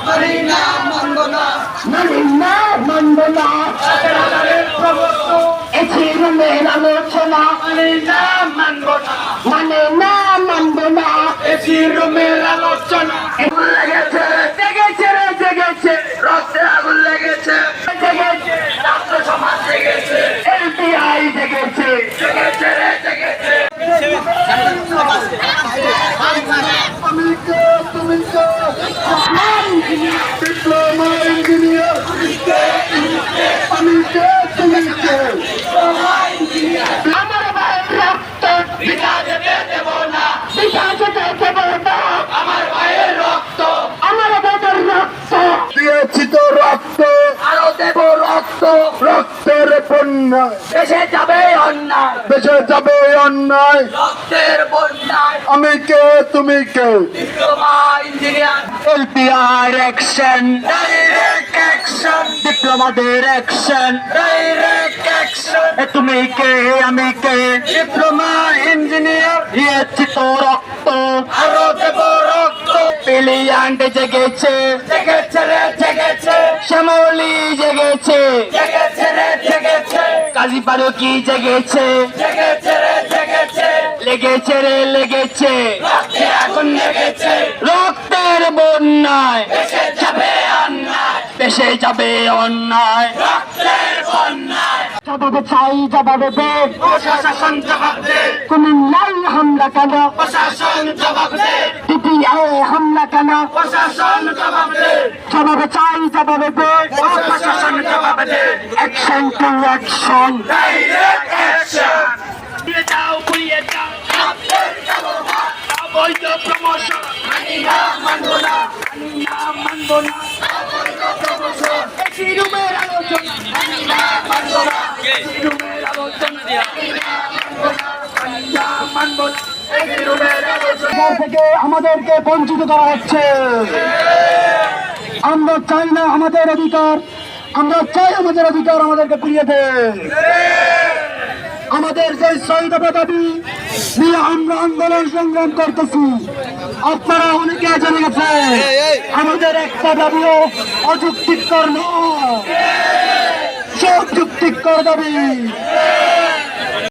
মানি না মানব না মানি না মানব না এটি রুমের আলোচনা মানি না মানব লেগেছে জেগেছে রে জেগেছে রক্তে আগুন লেগেছে জেগেছে রাষ্ট্র সমাজ জেগেছে এলপিআই জেগেছে ডিপ্লোমা ইঞ্জিনিয়ার আমি কে তুমি কে রক্ত রক্তের বন্যা। দেশে যাবে অন্যায়। দেশে যাবে অন্যায়। রক্তের বন্যায়। আমি কে তুমি কে? এলপিআর অ্যাকশন ডাইরেক্ট অ্যাকশন ডিপ্লোমাদের অ্যাকশন ডাইরেক্ট অ্যাকশন তুমি কে আমি কে? ডিপ্লোমা ইঞ্জিনিয়ার দিয়েছি তো রক্ত। আরও দেব রক্ত। পিলিয়ান্ড জেগেছে। জেগেছে রে জেগেছে। শ্যামলি জেগেছে। কাজী কি জেগেছে। লেগেছে রে লেগেছে। রক্তে আগুন লেগেছে। রক্তের বন্যায়। দেশে যাবে অন্যায়। দেশে যাবে অন্যায়। রক্তের বন্যায়। জবাবে চাই জবাবে দে প্রশাসন জবাব দে। কুমিল্লাই হামলা কেন? প্রশাসন জবাব দে। পিপিআই হামলা কেন? প্রশাসন জবাব দে। জবাবে চাই জবাবে দে দে action to action direct action দিয়ে যাও পুড়িয়ে যাও রক্তের জবাব অবৈধ প্রমোশন মানি না মানবো না মানি না মানবো না অবৈধ প্রমোশন একই রুমের আলোচনা মানি না মানবো না একই রুমের আলোচনা মানি না মানবো না মানি না মানবো না একই রুমের আলোচনা থেকে আমাদেরকে বঞ্চিত করা হচ্ছে। আমরা চাই না আমাদের অধিকার। আমরা চাই আমাদের অধিকার আমাদেরকে ফিরিয়ে দে। আমাদের যে শহীদ দাবি, নিয়ে আমরা আন্দোলন সংগ্রাম করতেছি। আপনারা অনেকে জেনে গেছে, আমাদের একটা দাবিও অযুক্তিকর নয়। সব যুক্তিকর দাবি।